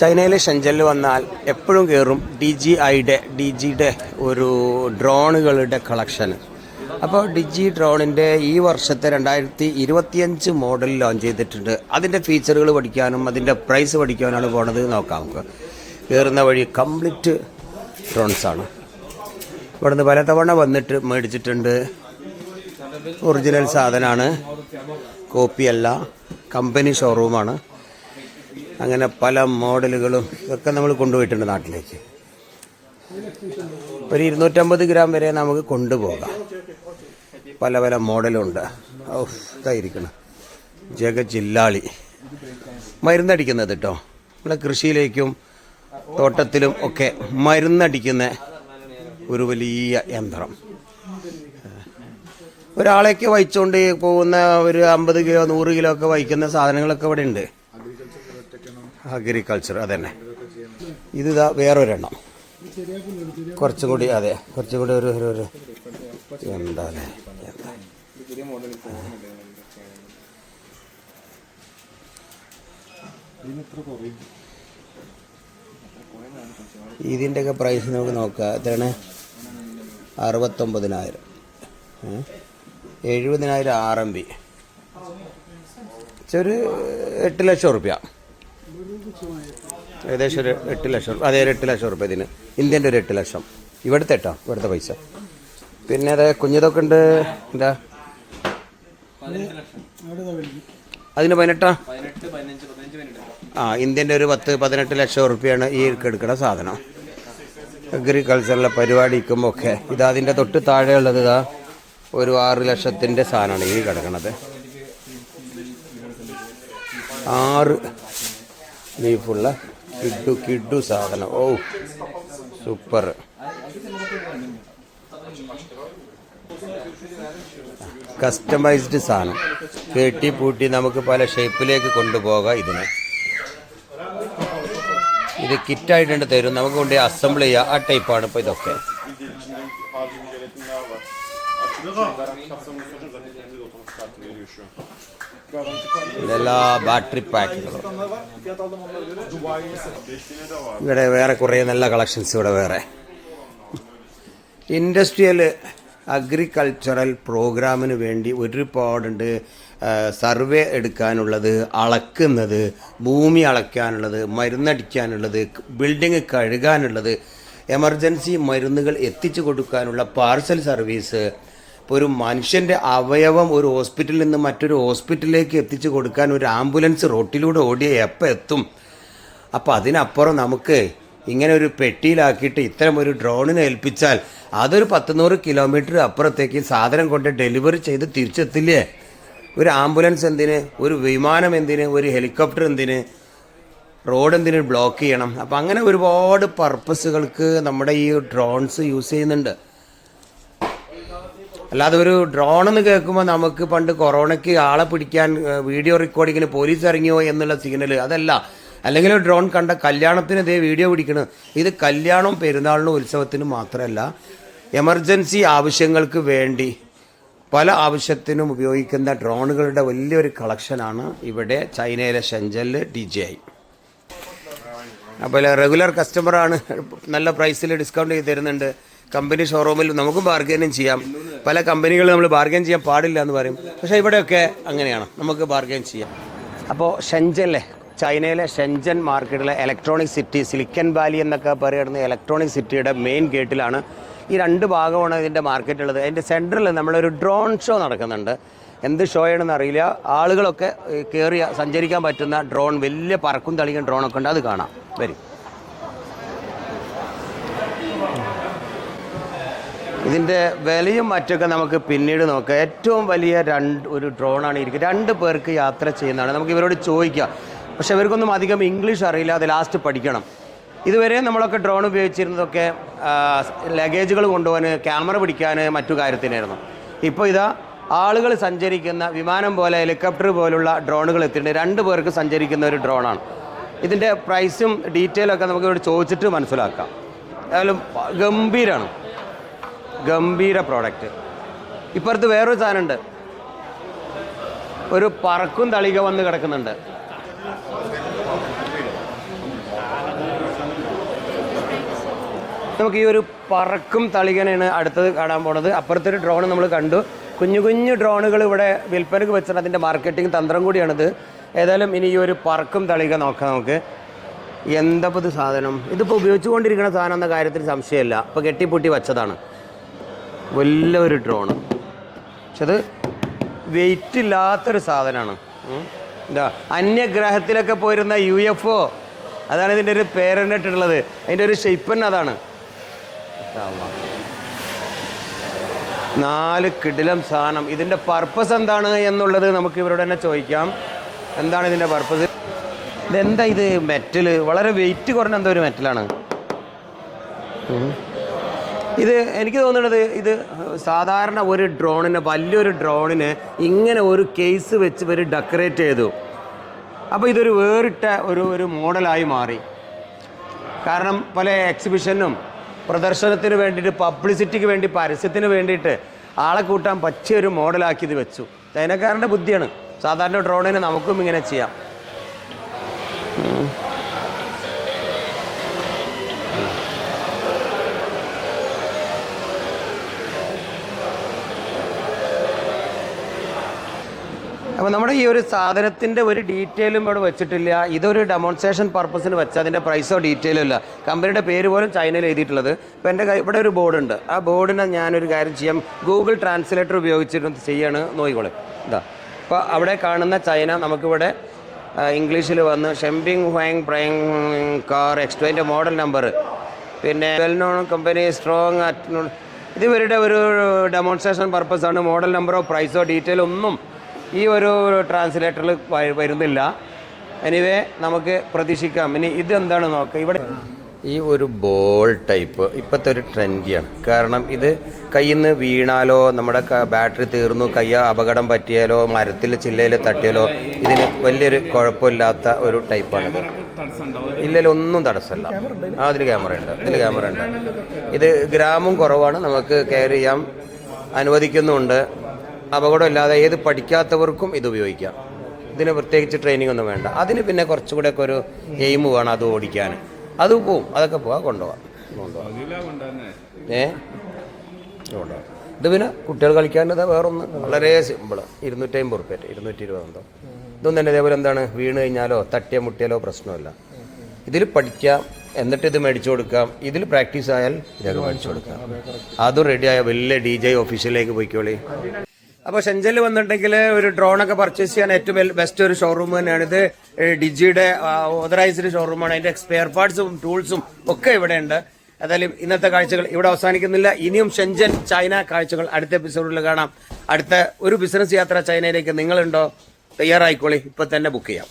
ചൈനയിലെ ഷെഞ്ചലിൽ വന്നാൽ എപ്പോഴും കയറും ഡി ജി ഐയുടെ ഡി ജിയുടെ ഒരു ഡ്രോണുകളുടെ കളക്ഷൻ. അപ്പോൾ ഡിജി ഡ്രോണിന്റെ ഈ വർഷത്തെ രണ്ടായിരത്തി ഇരുപത്തിയഞ്ച് മോഡൽ ലോഞ്ച് ചെയ്തിട്ടുണ്ട്. അതിന്റെ ഫീച്ചറുകൾ പഠിക്കാനും അതിന്റെ പ്രൈസ് പഠിക്കാനാണ് പോണത്. നോക്കാം നമുക്ക്. കയറുന്ന വഴി കംപ്ലീറ്റ് ഡ്രോൺസാണ് ഇവിടുന്ന് പലതവണ വന്നിട്ട് മേടിച്ചിട്ടുണ്ട്. ഒറിജിനൽ സാധനമാണ്. കോപ്പിയല്ല. കമ്പനി ഷോറൂമാണ് അങ്ങനെ പല മോഡലുകളും ഇതൊക്കെ നമ്മൾ കൊണ്ടുപോയിട്ടുണ്ട് നാട്ടിലേക്ക്. ഒരു ഇരുന്നൂറ്റമ്പത് ഗ്രാം വരെ നമുക്ക് കൊണ്ടുപോകാം. പല പല മോഡലുണ്ട്. ഓ ഇതായിരിക്കണം. ജഗ ജില്ലാളി. മരുന്നടിക്കുന്നത് കേട്ടോ. നമ്മളെ കൃഷിയിലേക്കും തോട്ടത്തിലും ഒക്കെ മരുന്നടിക്കുന്ന ഒരു വലിയ യന്ത്രം. ഒരാളേക്ക് വഹിച്ചുകൊണ്ട് പോകുന്ന ഒരു അമ്പത് കിലോ നൂറ് കിലോ ഒക്കെ വഹിക്കുന്ന സാധനങ്ങളൊക്കെ ഇവിടെ ഉണ്ട് അഗ്രികൾച്ചർ അതന്നെ. ഇത് ഇതാ വേറൊരെണ്ണം. കുറച്ചും കൂടി അതെ കുറച്ചും കൂടി ഒരു ഒരു- എന്താ. അല്ലേ ഇതിന്റെയൊക്കെ പ്രൈസ് നമുക്ക് നോക്കാം എത്രയാണ്? അറുപത്തൊമ്പതിനായിരം? എഴുപതിനായിരം ആർ എം ബി. ഒരു എട്ട് ലക്ഷം റുപ്യ ഏകദേശം ഒരു എട്ട് ലക്ഷം അതെ ഒരു എട്ട് ലക്ഷം റുപ്യ ഇന്ത്യന്റെ ഒരു എട്ട് ലക്ഷം. ഇവിടുത്തെ എട്ടോ ഇവിടുത്തെ പൈസ. പിന്നെ അതെ കുഞ്ഞിതൊക്കെ ഉണ്ട്. എന്താ? അതിന് പതിനെട്ടാ? ആ ഇന്ത്യന്റെ ഒരു പത്ത് പതിനെട്ട് ലക്ഷം റുപ്യാണ് ഈ എടുക്കുന്ന സാധനം. അഗ്രികൾച്ചറിലെ പരിപാടിക്കുമ്പോൾ ഒക്കെ. ഇതാ അതിന്റെ തൊട്ട് താഴെയുള്ളത് ഇതാ. ഒരു ആറ് ലക്ഷത്തിന്റെ സാധനമാണ് ഈ കിടക്കണത്. ആറ്. ലീഫുള്ള കിഡു കിഡു സാധനം. ഓ സൂപ്പർ. കസ്റ്റമൈസ്ഡ് സാധനം. കെട്ടി പൂട്ടി നമുക്ക് പല ഷേപ്പിലേക്ക് കൊണ്ടുപോകാം ഇതിനെ. ഇത് കിറ്റായിട്ടുണ്ട് തരും. നമുക്ക് കൊണ്ട് അസംബിൾ ചെയ്യാം. ആ ടൈപ്പാണ് ഇപ്പോൾ ഇതൊക്കെ. ഇതെല്ലാ ബാറ്ററി പാക്കുകളും ഇവിടെ വേറെ കുറേ നല്ല കളക്ഷൻസ് ഇവിടെ വേറെ. ഇൻഡസ്ട്രിയൽ അഗ്രികൾച്ചറൽ പ്രോഗ്രാമിന് വേണ്ടി ഒരുപാടുണ്ട് സർവേ എടുക്കാനുള്ളത് അളക്കുന്നത് ഭൂമി അളക്കാനുള്ളത് മരുന്നടിക്കാനുള്ളത് ബിൽഡിങ് കഴുകാനുള്ളത് എമർജൻസി മരുന്നുകൾ എത്തിച്ചു കൊടുക്കാനുള്ള പാർസൽ സർവീസ് ഒരു മനുഷ്യന്റെ അവയവം ഒരു ഹോസ്പിറ്റലിൽ നിന്ന് മറ്റൊരു ഹോസ്പിറ്റലിലേക്ക് എത്തിച്ചു കൊടുക്കാൻ ഒരു ആംബുലൻസ് റോട്ടിലൂടെ ഓടിയ എപ്പോൾ എത്തും? അപ്പോൾ അതിനപ്പുറം നമുക്ക് ഇങ്ങനെ ഒരു പെട്ടിയിലാക്കിയിട്ട് ഇത്തരം ഒരു ഡ്രോണിനെ ഏൽപ്പിച്ചാൽ അതൊരു പത്ത് നൂറ് കിലോമീറ്റർ അപ്പുറത്തേക്ക് സാധനം കൊണ്ട് ഡെലിവറി ചെയ്ത് തിരിച്ചെത്തില്ലേ? ഒരു ആംബുലൻസ് എന്തിന്? ഒരു വിമാനം എന്തിന്? ഒരു ഹെലികോപ്റ്റർ എന്തിന്? റോഡ് എന്തിന് ബ്ലോക്ക് ചെയ്യണം? അപ്പം അങ്ങനെ ഒരുപാട് പർപ്പസുകൾക്ക് നമ്മുടെ ഈ ഡ്രോൺസ് യൂസ് ചെയ്യുന്നുണ്ട്. അല്ലാതെ ഒരു ഡ്രോൺ എന്ന് കേൾക്കുമ്പോൾ നമുക്ക് പണ്ട് കൊറോണയ്ക്ക് ആളെ പിടിക്കാൻ വീഡിയോ റെക്കോർഡിങ്ങിന് പോലീസ് ഇറങ്ങിയോ എന്നുള്ള സിഗ്നൽ അതല്ല. അല്ലെങ്കിൽ ഡ്രോൺ കണ്ട കല്യാണത്തിന് ഇതേ വീഡിയോ പിടിക്കണം. ഇത് കല്യാണവും പെരുന്നാളിനും ഉത്സവത്തിനും മാത്രമല്ല എമർജൻസി ആവശ്യങ്ങൾക്ക് വേണ്ടി പല ആവശ്യത്തിനും ഉപയോഗിക്കുന്ന ഡ്രോണുകളുടെ വലിയൊരു കളക്ഷനാണ് ഇവിടെ ചൈനയിലെ ഷെഞ്ചലിൽ ഡി ജെ ഐ അപ്പോൾ റെഗുലർ കസ്റ്റമറാണ് നല്ല പ്രൈസിൽ ഡിസ്കൗണ്ട് ചെയ്ത് തരുന്നുണ്ട്. കമ്പനി ഷോറൂമിൽ നമുക്കും ബാർഗൈനും ചെയ്യാം. പല കമ്പനികളും നമ്മൾ ബാർഗെയിൻ ചെയ്യാൻ പാടില്ല എന്ന് പറയും. പക്ഷേ ഇവിടെയൊക്കെ അങ്ങനെയാണ്. നമുക്ക് ബാർഗെയിൻ ചെയ്യാം. അപ്പോൾ ഷെൻജല്ലേ ചൈനയിലെ ഷെൻജൻ മാർക്കറ്റിലെ ഇലക്ട്രോണിക് സിറ്റി സിലിക്കൻ വാലി എന്നൊക്കെ പറയുന്ന ഇലക്ട്രോണിക് സിറ്റിയുടെ മെയിൻ ഗേറ്റിലാണ് ഈ രണ്ട് ഭാഗമാണ് ഇതിന്റെ മാർക്കറ്റ് ഉള്ളത്. അതിന്റെ സെന്ററിൽ നമ്മളൊരു ഡ്രോൺ ഷോ നടക്കുന്നുണ്ട്. എന്ത് ഷോയാണെന്ന് അറിയില്ല. ആളുകളൊക്കെ കയറി സഞ്ചരിക്കാൻ പറ്റുന്ന ഡ്രോൺ വലിയ പറക്കും തളിക്കും ഡ്രോണൊക്കെ ഉണ്ട്. അത് കാണാം. വരും. ഇതിന്റെ വിലയും മറ്റൊക്കെ നമുക്ക് പിന്നീട് നോക്കാം. ഏറ്റവും വലിയ രണ്ട് ഒരു ഡ്രോണാണ് ഇരിക്കുക രണ്ട് പേർക്ക് യാത്ര ചെയ്യുന്നതാണ്. നമുക്ക് ഇവരോട് ചോദിക്കാം. പക്ഷെ ഇവർക്കൊന്നും അധികം ഇംഗ്ലീഷ് അറിയില്ല. അത് ലാസ്റ്റ് പഠിക്കണം. ഇതുവരെ നമ്മളൊക്കെ ഡ്രോൺ ഉപയോഗിച്ചിരുന്നതൊക്കെ ലഗേജുകൾ കൊണ്ടുപോകാൻ ക്യാമറ പിടിക്കാൻ മറ്റു കാര്യത്തിനായിരുന്നു. ഇപ്പോൾ ഇതാ ആളുകൾ സഞ്ചരിക്കുന്ന വിമാനം പോലെ ഹെലികോപ്റ്റർ പോലുള്ള ഡ്രോണുകൾ എത്തിയിട്ടുണ്ട്. രണ്ട് പേർക്ക് സഞ്ചരിക്കുന്ന ഒരു ഡ്രോണാണ്. ഇതിന്റെ പ്രൈസും ഡീറ്റെയിലൊക്കെ നമുക്ക് ഇവിടെ ചോദിച്ചിട്ട് മനസ്സിലാക്കാം. ഏതായാലും ഗംഭീരമാണ് ഗംഭീര പ്രോഡക്റ്റ് ഇപ്പുറത്ത് വേറൊരു സാധനമുണ്ട്. ഒരു പറക്കും തളിക വന്ന് കിടക്കുന്നുണ്ട്. നമുക്ക് ഈ ഒരു പറക്കും തളികനാണ് അടുത്തത് കാണാൻ പോണത്. അപ്പുറത്തൊരു ഡ്രോൺ നമ്മൾ കണ്ടു. കുഞ്ഞു കുഞ്ഞു ഡ്രോണുകൾ ഇവിടെ വിൽപ്പനക്ക് വെച്ചിട്ട് അതിന്റെ മാർക്കറ്റിംഗ് തന്ത്രം കൂടിയാണിത്. ഏതായാലും ഇനി ഈ ഒരു പറക്കും തളിക നോക്കാം നമുക്ക്. എന്താ ഇത് സാധനം? ഇതിപ്പോൾ ഉപയോഗിച്ചുകൊണ്ടിരിക്കുന്ന സാധനം എന്ന കാര്യത്തിൽ സംശയമില്ല. ഇപ്പോൾ കെട്ടിപ്പൊട്ടി വെച്ചതാണ്. വലിയൊരു ഡ്രോണ് പക്ഷെ അത് വെയിറ്റ് ഇല്ലാത്തൊരു സാധനമാണ്. എന്താ അന്യഗ്രഹത്തിലൊക്കെ പോയിരുന്ന യു എഫ് ഒ അതാണ് ഇതിന്റെ ഒരു പേരെന്നിട്ടുള്ളത് അതിന്റെ ഒരു ഷെയ്പ്പ് തന്നെ അതാണ്. നാല് കിടിലം സാധനം. ഇതിന്റെ പർപ്പസ് എന്താണ് എന്നുള്ളത് നമുക്ക് ഇവരോട് തന്നെ ചോദിക്കാം. എന്താണ് ഇതിന്റെ പർപ്പസ് ഇതെന്താ ഇത് മെറ്റൽ വളരെ വെയിറ്റ് കുറഞ്ഞ എന്തോ ഒരു മെറ്റലാണ്. ഇത് എനിക്ക് തോന്നുന്നത് ഇത് സാധാരണ ഒരു ഡ്രോണിന് വലിയൊരു ഡ്രോണിന് ഇങ്ങനെ ഒരു കേസ് വെച്ച് ഇവർ ഡെക്കറേറ്റ് ചെയ്തു. അപ്പോൾ ഇതൊരു വേറിട്ട ഒരു ഒരു മോഡലായി മാറി. കാരണം പല എക്സിബിഷനും പ്രദർശനത്തിന് വേണ്ടിയിട്ട് പബ്ലിസിറ്റിക്ക് വേണ്ടി പരസ്യത്തിന് വേണ്ടിയിട്ട് ആളെ കൂട്ടാൻ പറ്റിയ ഒരു മോഡലാക്കി ഇത് വെച്ചു. ചൈനക്കാരന്റെ ബുദ്ധിയാണ്. സാധാരണ ഡ്രോണിനെ നമുക്കും ഇങ്ങനെ ചെയ്യാം. അപ്പോൾ നമ്മുടെ ഈ ഒരു സാധനത്തിന്റെ ഒരു ഡീറ്റെയിലും ഇവിടെ വെച്ചിട്ടില്ല. ഇതൊരു ഡെമോൺസ്ട്രേഷൻ പർപ്പസിന് വെച്ച അതിന്റെ പ്രൈസോ ഡീറ്റെയിലും ഇല്ല. കമ്പനിയുടെ പേര് പോലും ചൈനയിൽ എഴുതിയിട്ടുള്ളത്. ഇപ്പോൾ എന്റെ ഇവിടെ ഒരു ബോർഡുണ്ട് ആ ബോർഡിനെ ഞാനൊരു കാര്യം ചെയ്യാം. ഗൂഗിൾ ട്രാൻസ്ലേറ്റർ ഉപയോഗിച്ചിട്ട് ചെയ്യാണ്. നോയിക്കോളെ ഇതാ. അപ്പോൾ അവിടെ കാണുന്ന ചൈന നമുക്കിവിടെ ഇംഗ്ലീഷിൽ വന്ന് ഷെമ്പിങ് ഹുവാങ് പ്രൈങ് കാർ എക്സ്ട്രോയിന്റെ മോഡൽ നമ്പർ പിന്നെ well known company strong at ഇത് ഇവരുടെ ഒരു ഡെമോൺസ്ട്രേഷൻ പർപ്പസാണ് മോഡൽ നമ്പറോ പ്രൈസോ ഡീറ്റെയിൽ ഒന്നും ഈ ഒരു ട്രാൻസ്ലേറ്ററിൽ വരുന്നില്ല. എനിവേ നമുക്ക് പ്രതീക്ഷിക്കാം. ഇനി ഇതെന്താണ് നോക്കുക ഇവിടെ ഈ ഒരു ബോൾ ടൈപ്പ് ഇപ്പോഴത്തെ ഒരു ട്രെൻഡിയാണ് കാരണം ഇത് കയ്യിൽ നിന്ന് വീണാലോ നമ്മുടെ ബാറ്ററി തീർന്നു കയ്യ അപകടം പറ്റിയാലോ മരത്തിൽ ചില്ലയിൽ തട്ടിയാലോ ഇതിന് വലിയൊരു കുഴപ്പമില്ലാത്ത ഒരു ടൈപ്പാണിത് ഇല്ലല്ലോ ഒന്നും തടസ്സമല്ല. ആ അതിൽ ക്യാമറ ഉണ്ട്. ഇതിൽ ക്യാമറ ഉണ്ട്. ഇത് ഗ്രാമും കുറവാണ്. നമുക്ക് കെയർ ചെയ്യാം. അനുവദിക്കുന്നുമുണ്ട് അപകടമില്ലാതെ ഏത് പഠിക്കാത്തവർക്കും ഇത് ഉപയോഗിക്കാം. ഇതിന് പ്രത്യേകിച്ച് ട്രെയിനിങ് ഒന്നും വേണ്ട. അതിന് പിന്നെ കുറച്ചുകൂടെ ഒക്കെ ഒരു എയിം വേണം അത് ഓടിക്കാൻ. അത് പോവും. അതൊക്കെ പോവാം കൊണ്ടുപോവാം. കൊണ്ടുപോവാം. ഏ? ഇത് പിന്നെ കുട്ടികൾ കളിക്കാനത് വേറൊന്ന്. വളരെ സിമ്പിൾ ഇരുന്നൂറ്റി അമ്പത് റുപ്യ ഇരുന്നൂറ്റി ഇരുപത് എന്തോ ഇതൊന്നും തന്നെ ഇതേപോലെ എന്താണ്? വീണ് കഴിഞ്ഞാലോ തട്ടിയ മുട്ടിയാലോ പ്രശ്നമല്ല. ഇതിൽ പഠിക്കാം. എന്നിട്ട് ഇത് മേടിച്ചു കൊടുക്കാം. ഇതിൽ പ്രാക്ടീസ് ആയാൽ ഇതൊക്കെ മേടിച്ചു കൊടുക്കാം. അതും റെഡിയായ വലിയ ഡി ജെ ഓഫീസിലേക്ക് പോയിക്കോളി. അപ്പോൾ ഷെഞ്ചലിൽ വന്നിട്ടുണ്ടെങ്കിൽ ഒരു ഡ്രോണൊക്കെ പർച്ചേസ് ചെയ്യാൻ ഏറ്റവും ബെസ്റ്റ് ഒരു ഷോറൂം തന്നെയാണ്. ഇത് ഡിജിയുടെ ഓതറൈസ്ഡ് ഷോറൂമാണ് അതിന്റെ സ്പെയർ പാർട്സും ടൂൾസും ഒക്കെ ഇവിടെ ഉണ്ട്. ഇന്നത്തെ കാഴ്ചകൾ ഇവിടെ അവസാനിക്കുന്നില്ല. ഇനിയും ഷെഞ്ചൻ ചൈന കാഴ്ചകൾ അടുത്ത എപ്പിസോഡിൽ കാണാം. അടുത്ത ഒരു ബിസിനസ് യാത്ര ചൈനയിലേക്ക് നിങ്ങളുണ്ടോ? തയ്യാറായിക്കോളി. ഇപ്പൊ തന്നെ ബുക്ക് ചെയ്യാം.